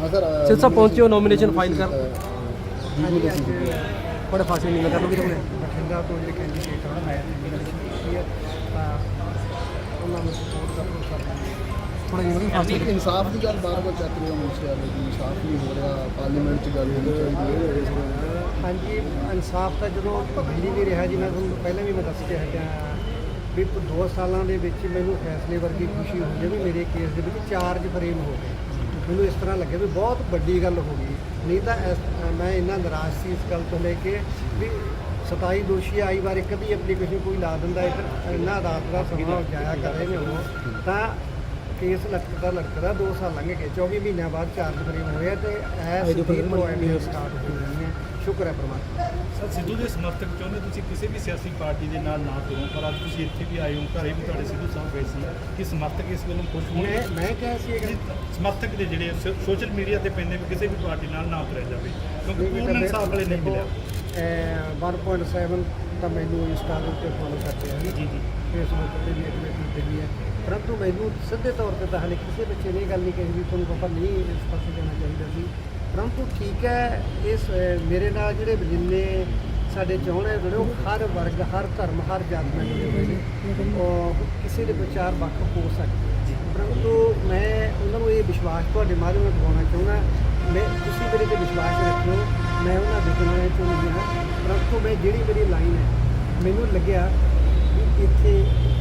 ਹਾਂ ਸਰ ਸਿਰ ਸਾਹਿਬ ਪਹੁੰਚੇ ਹੋ ਨੋਮੀਨੇਸ਼ਨ ਫਾਈਲ ਕਰ। ਬੜੇ ਫਾਸੇ ਨਹੀਂ ਲੋਗੇ ਤੇ ਬਠਿੰਡਾ ਤੋਂ ਜਿਹੜੇ ਕੈਂਡੀਡੇਟ ਹਨ ਮੈਂ ਉਹਨਾਂ ਨੂੰ ਸਪੋਰਟ ਦਾ ਭਰੋਸਾ ਥੋੜਾ ਜਿਹਾ ਇਨਸਾਫ ਦੀ ਗੱਲ ਬਾਰ-ਬਾਰ ਚੱਕ ਰਹੇ ਹੋ ਮੁਨਸ਼ੀ ਵਾਲੇ ਜੀ ਇਨਸਾਫ ਨਹੀਂ ਹੋ ਰਿਹਾ ਪਾਰਲੀਮੈਂਟ 'ਚ ਗੱਲ ਹੋਣੀ ਚਾਹੀਦੀ ਹੈ। ਹਾਂਜੀ ਇਨਸਾਫ ਤਾਂ ਜਦੋਂ ਮਿਲ ਨਹੀਂ ਰਿਹਾ ਜੀ ਮੈਂ ਤੁਹਾਨੂੰ ਪਹਿਲਾਂ ਵੀ ਮੈਂ ਦੱਸ ਕੇ ਹਟਿਆ ਵੀ ਦੋ ਸਾਲਾਂ ਦੇ ਵਿੱਚ ਮੈਨੂੰ ਫੈਸਲੇ ਵਰਗੀ ਖੁਸ਼ੀ ਹੋਈ ਹੈ ਵੀ ਮੇਰੇ ਕੇਸ ਦੇ ਵਿੱਚ ਚਾਰਜ ਫਰੇਮ ਹੋ ਗਏ। ਮੈਨੂੰ ਇਸ ਤਰ੍ਹਾਂ ਲੱਗਿਆ ਵੀ ਬਹੁਤ ਵੱਡੀ ਗੱਲ ਹੋ ਗਈ। ਨਹੀਂ ਤਾਂ ਇਸ- ਮੈਂ ਇੰਨਾ ਨਿਰਾਸ਼ ਸੀ ਇਸ ਗੱਲ ਤੋਂ ਲੈ ਕੇ ਵੀ 27 ਦੋਸ਼ੀ ਆਈ ਵਾਰ ਇੱਕ ਦੀ ਐਪਲੀਕੇਸ਼ਨ ਕੋਈ ਲਾ ਦਿੰਦਾ ਇੱਕ ਇੰਨਾ ਰਾਤ ਦਾ ਸਮਾਂ ਜਾਇਆ ਕਰ ਰਹੇ ਨੇ ਉਹ। ਤਾਂ ਕੇਸ ਲਟਕਦਾ ਲਟਕਦਾ 2 ਸਾਲ ਲੰਘ ਗਏ 24 ਮਹੀਨਿਆਂ ਬਾਅਦ ਚਾਰਜ ਫਰੇਮ ਹੋਏ ਆ ਤੇ ਐਸ ਦੀ ਪੁਆਇੰਟ ਸਟਾਰਟ ਹੋ ਰਹੀ ਹੈ ਸ਼ੁਕਰ ਹੈ ਪਰਮਾਤਮਾ ਸਰ ਸਿੱਧੂ ਦੇ ਸਮਰਥਕ ਚਾਹੁੰਦੇ ਤੁਸੀਂ ਕਿਸੇ ਵੀ ਸਿਆਸੀ ਪਾਰਟੀ ਦੇ ਨਾਲ ਨਾ ਤੁਰੋ ਪਰ ਅੱਜ ਤੁਸੀਂ ਇੱਥੇ ਵੀ ਆਏ ਹੋ ਘਰੇ ਵੀ ਤੁਹਾਡੇ ਸਿੱਧੂ ਸਾਹਿਬ ਗਏ ਸੀ ਕਿ ਸਮਰਥਕ ਇਸ ਵੱਲੋਂ ਖੁਸ਼ ਹੋਣ। ਮੈਂ ਮੈਂ ਕਿਹਾ ਸੀ ਇਹ ਗੱਲ ਸਮਰਥਕ ਦੇ ਜਿਹੜੇ ਸੋਸ਼ਲ ਮੀਡੀਆ ਤੇ ਪੈਂਦੇ ਵੀ ਕਿਸੇ ਵੀ ਪਾਰਟੀ ਨਾਲ ਨਾ ਤੁਰਿਆ ਜਾਵੇ ਕਿਉਂਕਿ ਪੂਰਨ ਇਨਸਾਫ ਵਾਲੇ ਨਹੀਂ ਮਿਲਿਆ ਅਹ 1.7 ਤਾਂ ਮੈਨੂੰ ਇੰਸਟਾ ਦੇ ਉੱਤੇ ਫੋਲੋ ਕਰਦੇ ਹਨ ਜੀ ਜੀ ਫੇਸਬੁੱਕ ਤੇ ਵੀ ਐਕਟਿਵਿਟੀ ਤੇ ਵੀ ਹੈ। ਪਰੰਤੂ ਮੈਨੂੰ ਸਿੱਧੇ ਤੌਰ ਤੇ ਤਾਂ ਹਾਲੇ ਕਿਸੇ ਬੱਚੇ ਨੇ ਗੱਲ ਨਹੀਂ ਕਹੀ ਵੀ ਤੁਹਾਨੂੰ ਪਾਪਾ ਨਹੀਂ ਇਸ ਪਾਸੇ ਜਾਣਾ ਚਾਹੀਦਾ ਸੀ। ਪਰੰਤੂ ਠੀਕ ਹੈ ਇਸ ਮੇਰੇ ਨਾਲ ਜਿਹੜੇ ਜਿੰਨੇ ਸਾਡੇ ਚਾਹੁੰਦੇ ਜਿਹੜੇ ਉਹ ਹਰ ਵਰਗ ਹਰ ਧਰਮ ਹਰ ਜਾਤ ਨਾਲ ਜੁੜੇ ਹੋਏ ਨੇ। ਉਹ ਕਿਸੇ ਦੇ ਵਿਚਾਰ ਵੱਖ ਹੋ ਸਕਦੇ ਪਰੰਤੂ ਮੈਂ ਉਹਨਾਂ ਨੂੰ ਇਹ ਵਿਸ਼ਵਾਸ ਤੁਹਾਡੇ ਮਾਧਿਅਮ ਨਾਲ ਦਿਵਾਉਣਾ ਚਾਹੁੰਦਾ ਮੈਂ ਤੁਸੀਂ ਮੇਰੇ ਤੇ ਵਿਸ਼ਵਾਸ ਰੱਖਿਓ ਮੈਂ ਉਹਨਾਂ ਦੇ ਨਾਲ ਚੋਂ ਨਹੀਂ ਹਾਂ ਪਰੰਤੂ ਮੈਂ ਜਿਹੜੀ ਮੇਰੀ ਲਾਈਨ ਹੈ ਮੈਨੂੰ ਲੱਗਿਆ ਵੀ ਇੱਥੇ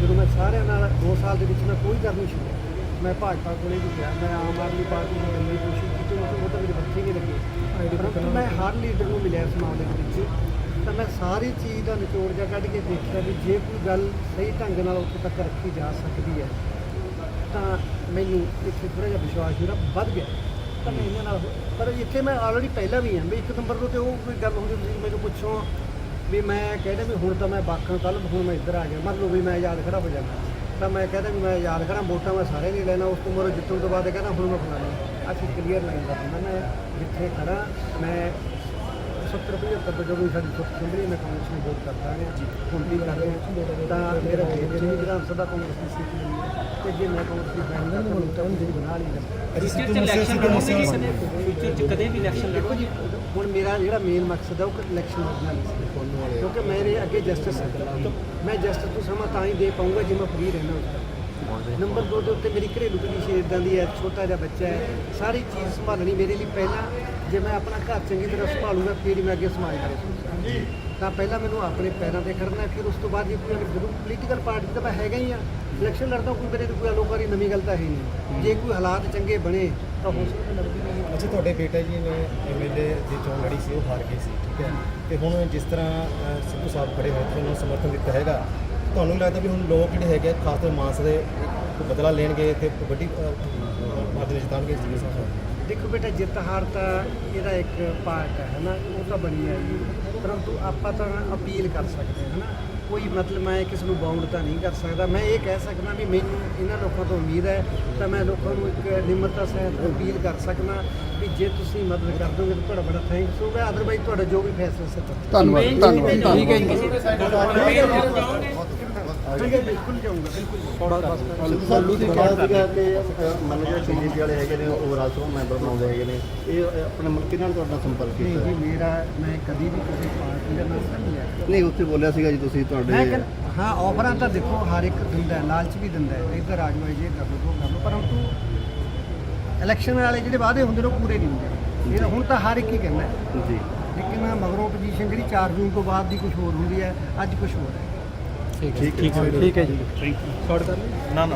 ਜਦੋਂ ਮੈਂ ਸਾਰਿਆਂ ਨਾਲ 2 ਸਾਲ ਦੇ ਵਿੱਚ ਮੈਂ ਕੋਈ ਨਹੀਂ ਛੱਡਿਆ। ਮੈਂ ਭਾਜਪਾ ਕੋਲੇ ਵੀ ਗਿਆ ਮੈਂ ਆਮ ਆਦਮੀ ਪਾਰਟੀ ਨੂੰ ਮਿਲਣ ਦੀ ਕੋਸ਼ਿਸ਼ ਕੀਤੀ ਉਹ ਤਾਂ ਮੇਰੇ ਬੱਚੇ ਨਹੀਂ ਲੱਗੇ। ਪਰੰਤੂ ਮੈਂ ਹਰ ਲੀਡਰ ਨੂੰ ਮਿਲਿਆ ਇਸ ਮਾਮਲੇ ਦੇ ਵਿੱਚ ਤਾਂ ਮੈਂ ਸਾਰੀ ਚੀਜ਼ ਦਾ ਨਿਚੋੜ ਜਿਹਾ ਕੱਢ ਕੇ ਦੇਖਿਆ ਵੀ ਜੇ ਕੋਈ ਗੱਲ ਸਹੀ ਢੰਗ ਨਾਲ ਉੱਥੇ ਤੱਕ ਰੱਖੀ ਜਾ ਸਕਦੀ ਹੈ ਤਾਂ ਮੈਨੂੰ ਇੱਥੇ ਥੋੜਾ ਜਿਹਾ ਵਿਸ਼ਵਾਸ ਜਿਹੜਾ ਵੱਧ ਗਿਆ। ਤਾਂ ਮੈਂ ਇਹਨਾਂ ਨਾਲ ਪਰ ਇੱਥੇ ਮੈਂ ਆਲਰੇਡੀ ਪਹਿਲਾਂ ਵੀ ਹਾਂ ਵੀ ਇੱਕ ਨੰਬਰ ਤੋਂ ਤੇ ਉਹ ਕੋਈ ਗੱਲ ਹੁੰਦੀ ਤੁਸੀਂ ਮੈਨੂੰ ਪੁੱਛੋ ਵੀ ਮੈਂ ਕਹਿੰਦਾ ਵੀ ਹੁਣ ਤਾਂ ਮੈਂ ਬਾਖਣ ਕੱਲ ਹੁਣ ਮੈਂ ਇੱਧਰ ਆ ਗਿਆ ਮੰਨ ਲਓ ਵੀ ਮੈਂ ਯਾਦ ਖੜਾ ਹੋ ਜਾਣਾ ਤਾਂ ਮੈਂ ਕਹਿੰਦਾ ਵੀ ਮੈਂ ਯਾਦ ਕਰਾਂ, ਵੋਟਾਂ ਮੈਂ ਸਾਰੇ ਨਹੀਂ ਲੈਣਾ, ਉਸ ਤੋਂ ਮੋਰ ਜਿੱਤਣ ਤੋਂ ਬਾਅਦ ਕਹਿੰਦਾ ਹੁਣ ਮੈਂ ਫਲਾਣਾ। ਅਸੀਂ ਕਲੀਅਰ ਲਾਈਨ ਦਾ ਮੈਂ ਜਿੱਥੇ ਖੜਾ ਮੈਂ 70 75 ਤੋਂ ਜਦੋਂ ਸਾਡੀ ਸੁੱਖ ਸੁੰਦਰੀ ਮੈਂ ਕਾਂਗਰਸ ਨੂੰ ਵੋਟ ਕਰਦਾ ਹਾਂ ਹੁਣ ਵੀ ਕਰ ਰਿਹਾ। ਤਾਂ ਮੇਰਾ ਵਿਧਾਨ ਸਭਾ ਕਾਂਗਰਸ ਦੀ ਸੀਟ ਮਿਲੀ ਹੈ ਤੇ ਜੇ ਮੈਂ ਕਾਂਗਰਸ ਦੀ ਫੈਨ ਦਾ ਤਾਂ ਮੈਨੂੰ ਤਾਂ ਉਹਨੂੰ ਬਣਾ ਲਈ ਜਾਂਦਾ ਫਿਊਚਰ ਚ ਇਲੈਕਸ਼ਨ ਲੜੋਗੇ ਕਿਸੇ ਨੇ ਫਿਊਚਰ ਚ ਕਦੇ ਵੀ ਇਲੈਕਸ਼ਨ ਦੇਖੋ ਜੀ ਹੁਣ ਮੇਰਾ ਜਿਹੜਾ ਮੇਨ ਮਕਸਦ ਹੈ ਉਹ ਇਲੈਕਸ਼ਨ ਲੜਨਾ ਨਹੀਂ ਸੀ। ਕਿਉਂਕਿ ਮੇਰੇ ਅੱਗੇ ਜਸਟਿਸ ਹੈ। ਮੈਂ ਜਸਟਿਸ ਤੋਂ ਸਮਾਂ ਤਾਂ ਹੀ ਦੇ ਪਾਉਂਗਾ ਜੇ ਮੈਂ ਫ੍ਰੀ ਰਹਿਣਾ ਹੁੰਦਾ ਨੰਬਰ 2 ਦੇ ਉੱਤੇ ਮੇਰੀ ਘਰੇਲੂ ਕੰਡੀਸ਼ਨ ਇਦਾਂ ਦੀ ਹੈ ਛੋਟਾ ਜਿਹਾ ਬੱਚਾ ਹੈ। ਸਾਰੀ ਚੀਜ਼ ਸੰਭਾਲਣੀ ਮੇਰੇ ਲਈ ਪਹਿਲਾਂ ਜੇ ਮੈਂ ਆਪਣਾ ਘਰ ਚੰਗੀ ਤਰ੍ਹਾਂ ਸੰਭਾਲੂਗਾ ਫਿਰ ਹੀ ਮੈਂ ਅੱਗੇ ਸਮਾਜ ਬਾਰੇ ਸੋਚਾਂਗਾ। ਤਾਂ ਪਹਿਲਾਂ ਮੈਨੂੰ ਆਪਣੇ ਪੈਰਾਂ ਤੇ ਖੜਨਾ ਹੈ, ਫਿਰ ਉਸ ਤੋਂ ਬਾਅਦ ਜੇ ਕੋਈ ਜ਼ਰੂਰ ਪੋਲੀਟੀਕਲ ਪਾਰਟੀ ਤਾਂ ਮੈਂ ਹੈਗਾ ਹੀ ਆ ਇਲੈਕਸ਼ਨ ਲੜਦਾ ਕੋਈ ਮੇਰੇ ਕੋਈ ਅਲੋਕਾਰੀ ਨਵੀਂ ਗੱਲ ਤਾਂ ਹੈ ਨਹੀਂ। ਜੇ ਕੋਈ ਹਾਲਾਤ ਚੰਗੇ ਬਣੇ ਤਾਂ ਹੋ ਸਕਦਾ ਨਹੀਂ ਅੱਛਾ ਤੁਹਾਡੇ ਬੇਟਾ ਜੀ ਨੇ ਐਮਐਲਏ ਦੀ ਚੋਣ ਲੜੀ ਸੀ ਉਹ ਹਾਰ ਗਏ ਸੀ ਠੀਕ ਹੈ। ਤੇ ਹੁਣ ਜਿਸ ਤਰ੍ਹਾਂ ਸਿੱਧੂ ਸਾਹਿਬ ਖੜੇ ਹੋਏ ਤੇ ਉਹਨਾਂ ਸਮਰਥਨ ਦਿੱਤਾ ਹੈਗਾ ਤੁਹਾਨੂੰ ਲੱਗਦਾ ਵੀ ਹੁਣ ਲੋਕ ਜਿਹੜੇ ਹੈਗੇ ਆ, ਖਾਸ ਤੌਰ ਮਾਸ ਦੇ ਬਦਲਾ ਲੈਣਗੇ ਤੇ ਵੱਡੀ ਮਾਦਰੇ ਜਿਤਾਣਗੇ ਸਿੱਧੂ ਸਾਹਿਬ ਦੇਖੋ ਬੇਟਾ ਜਿੱਤ ਹਾਰ ਤਾਂ ਇਹਦਾ ਇੱਕ ਪਾਰਟ ਹੈ ਹਨਾ? ਉਹ ਤਾਂ ਬਣੀ ਹੈ ਜੀ। ਪਰੰਤੂ ਆਪਾਂ ਤਾਂ ਅਪੀਲ ਕਰ ਸਕਦੇ ਹਾਂ ਹਨਾ? ਕੋਈ ਮਤਲਬ ਮੈਂ ਕਿਸੇ ਨੂੰ ਬਾਉਂਡ ਤਾਂ ਨਹੀਂ ਕਰ ਸਕਦਾ। ਮੈਂ ਇਹ ਕਹਿ ਸਕਦਾ ਵੀ ਮੈਨੂੰ ਇਹਨਾਂ ਲੋਕਾਂ ਤੋਂ ਉਮੀਦ ਹੈ ਤਾਂ ਮੈਂ ਲੋਕਾਂ ਨੂੰ ਇੱਕ ਨਿਮਰਤਾ ਸਹਿਤ ਅਪੀਲ ਕਰ ਸਕਦਾ ਵੀ ਜੇ ਤੁਸੀਂ ਮਦਦ ਕਰ ਦੋਗੇ ਤਾਂ ਤੁਹਾਡਾ ਬੜਾ ਥੈਂਕਸ ਹੋਗਾ ਅਦਰਵਾਈਜ਼ ਤੁਹਾਡਾ ਜੋ ਵੀ ਫੈਸਲਾ ਸੱਚ ਧੰਨਵਾਦ ਧੰਨਵਾਦ। ਠੀਕ ਹੈ ਜੀ। ਠੀਕ ਹੈ ਬਿਲਕੁਲ ਜਾਊਂਗਾ ਬਿਲਕੁਲ ਜਾਊਂਗਾ। ਸਿੱਧੂ ਸਾਹਿਬ ਤੁਸੀਂ ਕਿਹਾ ਸੀਗਾ ਕਿ ਮੰਨ ਲਓ ਬੀਜੇਪੀ ਵਾਲੇ ਹੈਗੇ ਨੇ ਉਹ ਰਾਜ ਸਭਾ ਮੈਂਬਰ ਬਣਾਉਂਦੇ ਹੈਗੇ ਨੇ। ਇਹ ਆਪਣੇ ਮੁਲਕ ਨਾਲ ਤੁਹਾਡਾ ਸੰਪਰਕ ਨਹੀਂ ਕੀਤਾ ਜੀ ਮੇਰਾ ਮੈਂ ਕਦੀ ਵੀ ਕਿਸੇ ਪਾਰਟੀ ਦਾ ਨਾਮ ਨਹੀਂ ਲਿਆ। ਨਹੀਂ ਉੱਥੇ ਬੋਲਿਆ ਸੀਗਾ ਜੀ ਤੁਸੀਂ ਤੁਹਾਡੇ ਹਾਂ ਆਫਰਾਂ ਤਾਂ ਦੇਖੋ ਹਰ ਇੱਕ ਦਿੰਦਾ ਲਾਲਚ ਵੀ ਦਿੰਦਾ ਹੈ। ਇੱਧਰ ਆ ਜਾਓ ਇਹ ਕਰ ਉਹ ਕਰ ਲਓ ਪਰੰਤੂ ਇਲੈਕਸ਼ਨ ਵਾਲੇ ਜਿਹੜੇ ਵਾਅਦੇ ਹੁੰਦੇ ਨੇ ਉਹ ਪੂਰੇ ਨਹੀਂ ਹੁੰਦੇ। ਇਹ ਤਾਂ ਹੁਣ ਤਾਂ ਹਰ ਇੱਕ ਹੀ ਕਹਿੰਦਾ ਹੈ। ਜੀ। ਲੇਕਿਨ ਮਗਰੋਂ ਪੋਜੀਸ਼ਨ ਜਿਹੜੀ 4 ਜੂਨ ਤੋਂ ਬਾਅਦ ਦੀ ਕੁਝ ਹੋਰ ਹੁੰਦੀ ਹੈ ਅੱਜ ਕੁਝ ਹੋਰ ਹੈ। ਠੀਕ ਹੈ। ਠੀਕ ਹੈ। ਜੀ। ਥੈਂਕ ਯੂ ਸ਼ਾਰਟ ਕਰ ਨਾ ਨਾ।